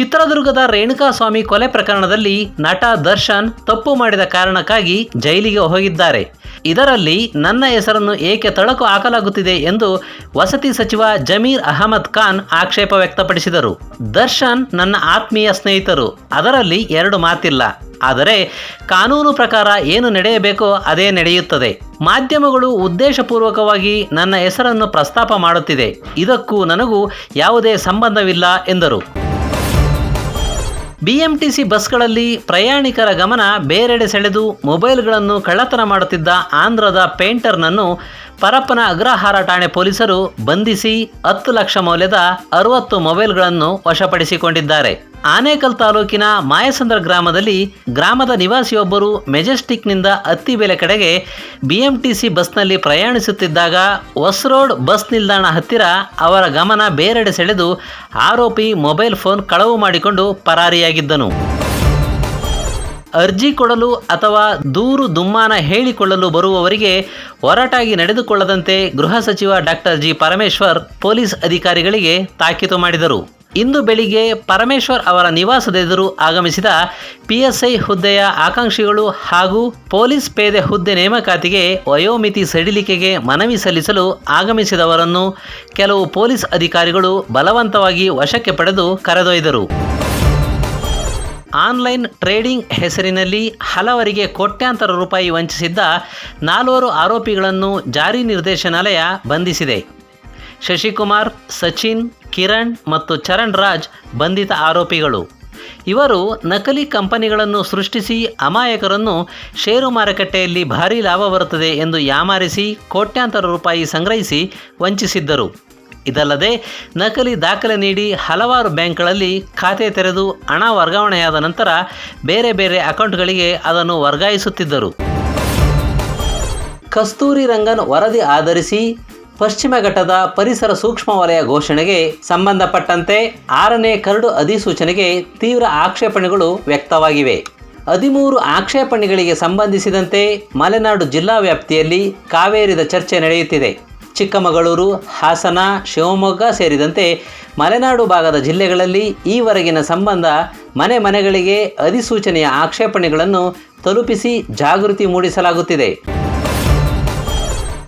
ಚಿತ್ರದುರ್ಗದ ರೇಣುಕಾಸ್ವಾಮಿ ಕೊಲೆ ಪ್ರಕರಣದಲ್ಲಿ ನಟ ದರ್ಶನ್ ತಪ್ಪು ಮಾಡಿದ ಕಾರಣಕ್ಕಾಗಿ ಜೈಲಿಗೆ ಹೋಗಿದ್ದಾರೆ. ಇದರಲ್ಲಿ ನನ್ನ ಹೆಸರನ್ನು ಏಕೆ ತಳಕು ಹಾಕಲಾಗುತ್ತಿದೆ ಎಂದು ವಸತಿ ಸಚಿವ ಜಮೀರ್ ಅಹಮದ್ ಖಾನ್ ಆಕ್ಷೇಪ ವ್ಯಕ್ತಪಡಿಸಿದರು. ದರ್ಶನ್ ನನ್ನ ಆತ್ಮೀಯ ಸ್ನೇಹಿತರು, ಅದರಲ್ಲಿ ಎರಡು ಮಾತಿಲ್ಲ. ಆದರೆ ಕಾನೂನು ಪ್ರಕಾರ ಏನು ನಡೆಯಬೇಕೋ ಅದೇ ನಡೆಯುತ್ತದೆ. ಮಾಧ್ಯಮಗಳು ಉದ್ದೇಶಪೂರ್ವಕವಾಗಿ ನನ್ನ ಹೆಸರನ್ನು ಪ್ರಸ್ತಾಪ ಮಾಡುತ್ತಿದೆ. ಇದಕ್ಕೂ ನನಗೂ ಯಾವುದೇ ಸಂಬಂಧವಿಲ್ಲ ಎಂದರು. ಬಿಎಂಟಿಸಿ ಬಸ್ಗಳಲ್ಲಿ ಪ್ರಯಾಣಿಕರ ಗಮನ ಬೇರೆಡೆ ಸೆಳೆದು ಮೊಬೈಲ್ಗಳನ್ನು ಕಳ್ಳತನ ಮಾಡುತ್ತಿದ್ದ ಆಂಧ್ರದ ಪೇಂಟರ್ನನ್ನು ಪರಪ್ಪನ ಅಗ್ರಹಾರ ಠಾಣೆ ಪೊಲೀಸರು ಬಂಧಿಸಿ ಹತ್ತು ಲಕ್ಷ ಮೌಲ್ಯದ ಅರವತ್ತು ಮೊಬೈಲ್ಗಳನ್ನು ವಶಪಡಿಸಿಕೊಂಡಿದ್ದಾರೆ. ಆನೇಕಲ್ ತಾಲೂಕಿನ ಮಾಯಸಂದ್ರ ಗ್ರಾಮದಲ್ಲಿ ಗ್ರಾಮದ ನಿವಾಸಿಯೊಬ್ಬರು ಮೆಜೆಸ್ಟಿಕ್ನಿಂದ ಅತ್ತಿಬೆಲೆ ಕಡೆಗೆ ಬಿಎಂಟಿಸಿ ಬಸ್ನಲ್ಲಿ ಪ್ರಯಾಣಿಸುತ್ತಿದ್ದಾಗ ಹೊಸರೋಡ್ ಬಸ್ ನಿಲ್ದಾಣ ಹತ್ತಿರ ಅವರ ಗಮನ ಬೇರೆಡೆ ಸೆಳೆದು ಆರೋಪಿ ಮೊಬೈಲ್ ಫೋನ್ ಕಳವು ಮಾಡಿಕೊಂಡು ಪರಾರಿಯಾಗಿದ್ದನು. ಅರ್ಜಿ ಕೊಡಲು ಅಥವಾ ದೂರು ದುಮ್ಮಾನ ಹೇಳಿಕೊಳ್ಳಲು ಬರುವವರಿಗೆ ಹೊರಟಾಗಿ ನಡೆದುಕೊಳ್ಳದಂತೆ ಗೃಹ ಸಚಿವ ಡಾಕ್ಟರ್ ಜಿ ಪರಮೇಶ್ವರ್ ಪೊಲೀಸ್ ಅಧಿಕಾರಿಗಳಿಗೆ ತಾಕೀತು ಮಾಡಿದರು. ಇಂದು ಬೆಳಿಗ್ಗೆ ಪರಮೇಶ್ವರ್ ಅವರ ನಿವಾಸದ ಎದುರು ಆಗಮಿಸಿದ ಪಿಎಸ್ಐ ಹುದ್ದೆಯ ಆಕಾಂಕ್ಷಿಗಳು ಹಾಗೂ ಪೊಲೀಸ್ ಪೇದೆ ಹುದ್ದೆ ನೇಮಕಾತಿಗೆ ವಯೋಮಿತಿ ಸಡಿಲಿಕೆಗೆ ಮನವಿ ಸಲ್ಲಿಸಲು ಆಗಮಿಸಿದವರನ್ನು ಕೆಲವು ಪೊಲೀಸ್ ಅಧಿಕಾರಿಗಳು ಬಲವಂತವಾಗಿ ವಶಕ್ಕೆ ಪಡೆದು ಕರೆದೊಯ್ದರು. ಆನ್ಲೈನ್ ಟ್ರೇಡಿಂಗ್ ಹೆಸರಿನಲ್ಲಿ ಹಲವರಿಗೆ ಕೋಟ್ಯಾಂತರ ರೂಪಾಯಿ ವಂಚಿಸಿದ್ದ ನಾಲ್ವರು ಆರೋಪಿಗಳನ್ನು ಜಾರಿ ನಿರ್ದೇಶನಾಲಯ ಬಂಧಿಸಿದೆ. ಶಶಿಕುಮಾರ್, ಸಚಿನ್, ಕಿರಣ್ ಮತ್ತು ಚರಣ್ ರಾಜ್ ಬಂಧಿತ ಆರೋಪಿಗಳು. ಇವರು ನಕಲಿ ಕಂಪನಿಗಳನ್ನು ಸೃಷ್ಟಿಸಿ ಅಮಾಯಕರನ್ನು ಷೇರು ಮಾರುಕಟ್ಟೆಯಲ್ಲಿ ಭಾರೀ ಲಾಭ ಬರುತ್ತದೆ ಎಂದು ಯಾಮಾರಿಸಿ ಕೋಟ್ಯಾಂತರ ರೂಪಾಯಿ ಸಂಗ್ರಹಿಸಿ ವಂಚಿಸಿದ್ದರು. ಇದಲ್ಲದೆ ನಕಲಿ ದಾಖಲೆ ನೀಡಿ ಹಲವಾರು ಬ್ಯಾಂಕ್ಗಳಲ್ಲಿ ಖಾತೆ ತೆರೆದು ಹಣ ವರ್ಗಾವಣೆಯಾದ ನಂತರ ಬೇರೆ ಬೇರೆ ಅಕೌಂಟ್ಗಳಿಗೆ ಅದನ್ನು ವರ್ಗಾಯಿಸುತ್ತಿದ್ದರು. ಕಸ್ತೂರಿ ರಂಗನ್ ವರದಿ ಆಧರಿಸಿ ಪಶ್ಚಿಮ ಘಟ್ಟದ ಪರಿಸರ ಸೂಕ್ಷ್ಮ ವಲಯ ಘೋಷಣೆಗೆ ಸಂಬಂಧಪಟ್ಟಂತೆ ಆರನೇ ಕರಡು ಅಧಿಸೂಚನೆಗೆ ತೀವ್ರ ಆಕ್ಷೇಪಣೆಗಳು ವ್ಯಕ್ತವಾಗಿವೆ. ಹದಿಮೂರು ಆಕ್ಷೇಪಣೆಗಳಿಗೆ ಸಂಬಂಧಿಸಿದಂತೆ ಮಲೆನಾಡು ಜಿಲ್ಲಾ ವ್ಯಾಪ್ತಿಯಲ್ಲಿ ಕಾವೇರಿದ ಚರ್ಚೆ ನಡೆಯುತ್ತಿದೆ. ಚಿಕ್ಕಮಗಳೂರು, ಹಾಸನ, ಶಿವಮೊಗ್ಗ ಸೇರಿದಂತೆ ಮಲೆನಾಡು ಭಾಗದ ಜಿಲ್ಲೆಗಳಲ್ಲಿ ಈವರೆಗಿನ ಸಂಬಂಧ ಮನೆ ಮನೆಗಳಿಗೆ ಅಧಿಸೂಚನೆಯ ಆಕ್ಷೇಪಣೆಗಳನ್ನು ತಲುಪಿಸಿ ಜಾಗೃತಿ ಮೂಡಿಸಲಾಗುತ್ತಿದೆ.